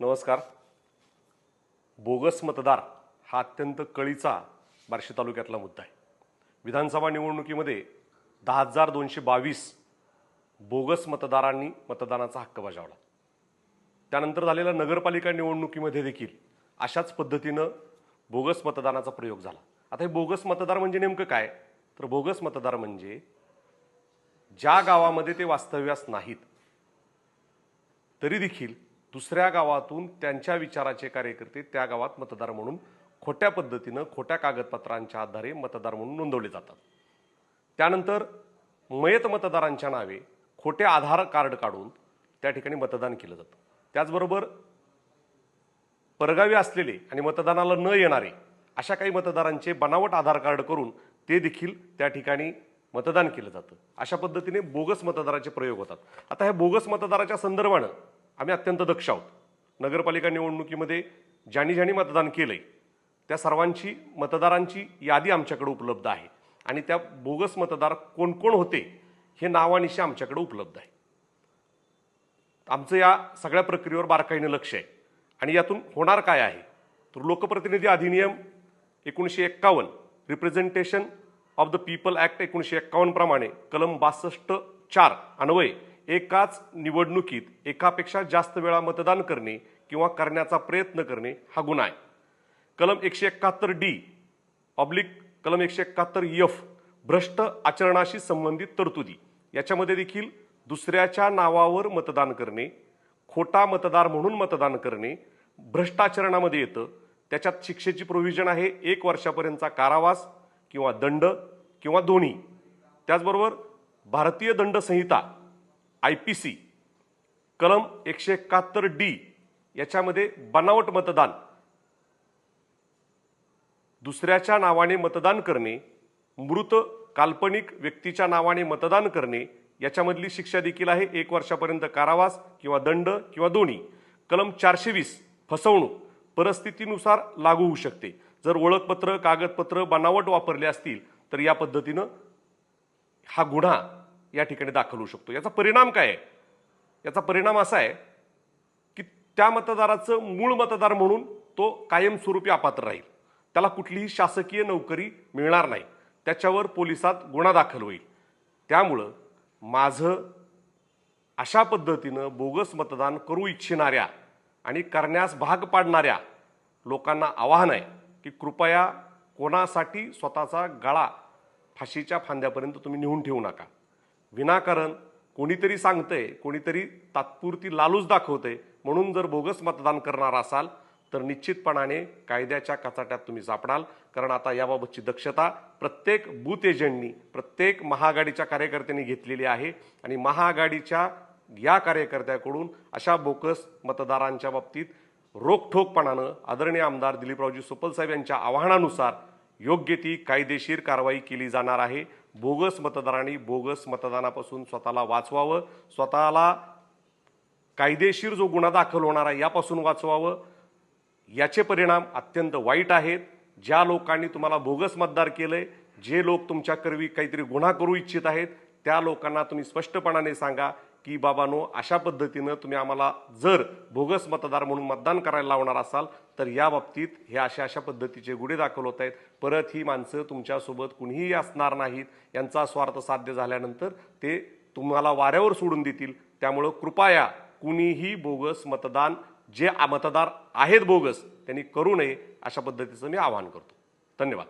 नमस्कार. बोगस मतदार हा अत्यंत कळीचा बार्शी तालुक्यातला मुद्दा आहे. विधानसभा निवडणुकीमध्ये दहा हजार दोनशे बावीस बोगस मतदारांनी मतदानाचा हक्क बजावला. त्यानंतर झालेल्या नगरपालिका निवडणुकीमध्ये देखील अशाच पद्धतीनं बोगस मतदानाचा प्रयोग झाला. आता हे बोगस मतदार म्हणजे नेमकं काय? तर बोगस मतदार म्हणजे ज्या गावामध्ये ते वास्तव्यास नाहीत तरी देखील दुसऱ्या गावातून त्यांच्या विचाराचे कार्यकर्ते त्या गावात मतदार म्हणून खोट्या पद्धतीनं खोट्या कागदपत्रांच्या आधारे मतदार म्हणून नोंदवले जातात. त्यानंतर मयत मतदारांच्या नावे खोटे आधार कार्ड काढून त्या ठिकाणी मतदान केलं जातं. त्याचबरोबर परगावी असलेले आणि मतदानाला न येणारे अशा काही मतदारांचे बनावट आधार कार्ड करून ते देखील त्या ठिकाणी मतदान केलं जातं. अशा पद्धतीने बोगस मतदाराचे प्रयोग होतात. आता ह्या बोगस मतदाराच्या संदर्भानं आम्ही अत्यंत दक्ष आहोत. नगरपालिका निवडणुकीमध्ये ज्यांनी ज्यांनी मतदान केलंय त्या सर्वांची मतदारांची यादी आमच्याकडे उपलब्ध आहे. आणि त्या बोगस मतदार कोण कोण होते हे नावानिशी आमच्याकडे उपलब्ध आहे. आमचं या सगळ्या प्रक्रियेवर बारकाईनं लक्ष आहे. आणि यातून होणार काय आहे? तर लोकप्रतिनिधी अधिनियम एकोणीसशे एक्कावन्न representation of the people act एकोणीसशे एक्कावन्न प्रमाणे कलम बासष्ट चार अन्वये एकाच निवडणुकीत एकापेक्षा जास्त वेळा मतदान करणे किंवा करण्याचा प्रयत्न करणे हा गुन्हा आहे. कलम एकशे एकाहत्तर डी ऑब्लिक कलम एकशे एकाहत्तर यफ भ्रष्ट आचरणाशी संबंधित तरतुदी. याच्यामध्ये देखील दुसऱ्याच्या नावावर मतदान करणे खोटा मतदार म्हणून मतदान करणे भ्रष्टाचरणामध्ये येतं. त्याच्यात शिक्षेची प्रोव्हिजन आहे एक वर्षापर्यंतचा कारावास किंवा दंड किंवा दोन्ही. त्याचबरोबर भारतीय दंड संहिता आय पी सी कलम एकशे एकाहत्तर डी याच्यामध्ये बनावट मतदान. दुसऱ्याच्या नावाने मतदान करणे मृत काल्पनिक व्यक्तीच्या नावाने मतदान करणे याच्यामधली शिक्षा देखील आहे. एक वर्षापर्यंत कारावास किंवा दंड किंवा दोन्ही. कलम चारशे वीस फसवणूक परिस्थितीनुसार लागू होऊ शकते. जर ओळखपत्र कागदपत्र बनावट वापरले असतील तर या पद्धतीनं हा गुन्हा या ठिकाणी दाखल होऊ शकतो. याचा परिणाम काय आहे? याचा परिणाम असा आहे की त्या मतदाराचं मूळ मतदार म्हणून तो कायमस्वरूपी अपात्र राहील. त्याला कुठलीही शासकीय नोकरी मिळणार नाही. त्याच्यावर पोलिसात गुन्हा दाखल होईल. त्यामुळं माझं अशा पद्धतीनं बोगस मतदान करू इच्छिणाऱ्या आणि करण्यास भाग पाडणाऱ्या लोकांना आवाहन आहे की कृपया कोणासाठी स्वतःचा गळा फाशीच्या फांद्यापर्यंत तुम्ही नेऊन ठेवू नका. विनाकारण कोणीतरी सांगतंय कोणीतरी तात्पुरती लालूच दाखवतंय म्हणून जर बोगस मतदान करणार असाल तर निश्चितपणाने कायद्याच्या कचाट्यात तुम्ही सापडाल. कारण आता याबाबतची दक्षता प्रत्येक बूथ एजंटनी प्रत्येक महाआघाडीच्या कार्यकर्त्यांनी घेतलेली आहे आणि महाआघाडीच्या या कार्यकर्त्याकडून अशा बोगस मतदारांच्या बाबतीत रोखठोकपणानं आदरणीय आमदार दिलीपरावजी सुपलसाहेब यांच्या आवाहनानुसार योग्य ती कायदेशीर कारवाई केली जाणार आहे. बोगस मतदारांनी बोगस मतदानापासून स्वतःला वाचवावं स्वतःला कायदेशीर जो गुन्हा दाखल होणार आहे यापासून वाचवावं. याचे परिणाम अत्यंत वाईट आहेत. ज्या लोकांनी तुम्हाला बोगस मतदार केलंय जे लोक तुमच्याकरवी काहीतरी गुन्हा करू इच्छित आहेत त्या लोकांना तुम्ही स्पष्टपणाने सांगा. की बाबानो अशा पद्धतीनं तुम्ही आम्हाला जर बोगस मतदार म्हणून मतदान करायला लावणार असाल तर या बाबतीत हे अशा अशा पद्धतीचे गुढे दाखल होत आहेत. परत ही माणसं तुमच्यासोबत कुणीही असणार नाहीत. यांचा स्वार्थ साध्य झाल्यानंतर ते तुम्हाला वाऱ्यावर सोडून देतील. त्यामुळं कृपया कुणीही बोगस मतदान जे मतदार आहेत बोगस त्यांनी करू नये अशा पद्धतीचं मी आवाहन करतो. धन्यवाद.